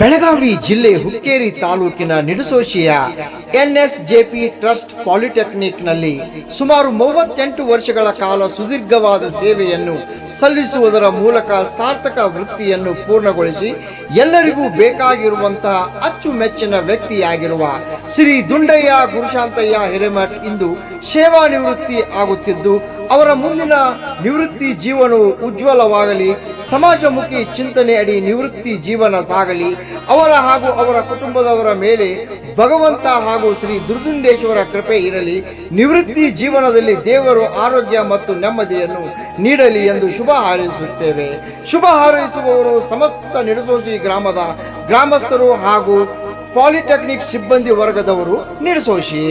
ಬೆಳಗಾವಿ ಜಿಲ್ಲೆ ಹುಕ್ಕೇರಿ ತಾಲೂಕಿನ ನಿಡಸೋಶಿಯ ಎನ್ಎಸ್ಜೆಪಿ ಟ್ರಸ್ಟ್ ಪಾಲಿಟೆಕ್ನಿಕ್ನಲ್ಲಿ ಸುಮಾರು ಮೂವತ್ತೆಂಟು ವರ್ಷಗಳ ಕಾಲ ಸುದೀರ್ಘವಾದ ಸೇವೆಯನ್ನು ಸಲ್ಲಿಸುವುದರ ಮೂಲಕ ಸಾರ್ಥಕ ವೃತ್ತಿಯನ್ನು ಪೂರ್ಣಗೊಳಿಸಿ ಎಲ್ಲರಿಗೂ ಬೇಕಾಗಿರುವಂತಹ ಅಚ್ಚುಮೆಚ್ಚಿನ ವ್ಯಕ್ತಿಯಾಗಿರುವ ಶ್ರೀ ದುಂಡಯ್ಯ ಗುರುಶಾಂತಯ್ಯ ಹಿರೇಮಠ್ ಇಂದು ಸೇವಾ ನಿವೃತ್ತಿ ಆಗುತ್ತಿದ್ದು ಅವರ ಮುಂದಿನ ನಿವೃತ್ತಿ ಜೀವನವು ಉಜ್ವಲವಾಗಲಿ, ಸಮಾಜಮುಖಿ ಚಿಂತನೆ ಅಡಿ ನಿವೃತ್ತಿ ಜೀವನ ಸಾಗಲಿ. ಅವರ ಹಾಗೂ ಅವರ ಕುಟುಂಬದವರ ಮೇಲೆ ಭಗವಂತ ಹಾಗೂ ಶ್ರೀ ದುರ್ದುಂಡೇಶ್ವರ ಕೃಪೆ ಇರಲಿ. ನಿವೃತ್ತಿ ಜೀವನದಲ್ಲಿ ದೇವರು ಆರೋಗ್ಯ ಮತ್ತು ನೆಮ್ಮದಿಯನ್ನು ನೀಡಲಿ ಎಂದು ಶುಭ ಹಾರೈಸುತ್ತೇವೆ. ಶುಭ ಹಾರೈಸುವವರು ಸಮಸ್ತ ನಿಡಸೋಸಿ ಗ್ರಾಮದ ಗ್ರಾಮಸ್ಥರು ಹಾಗೂ ಪಾಲಿಟೆಕ್ನಿಕ್ ಸಿಬ್ಬಂದಿ ವರ್ಗದವರು ನಿಡಸೋಶಿ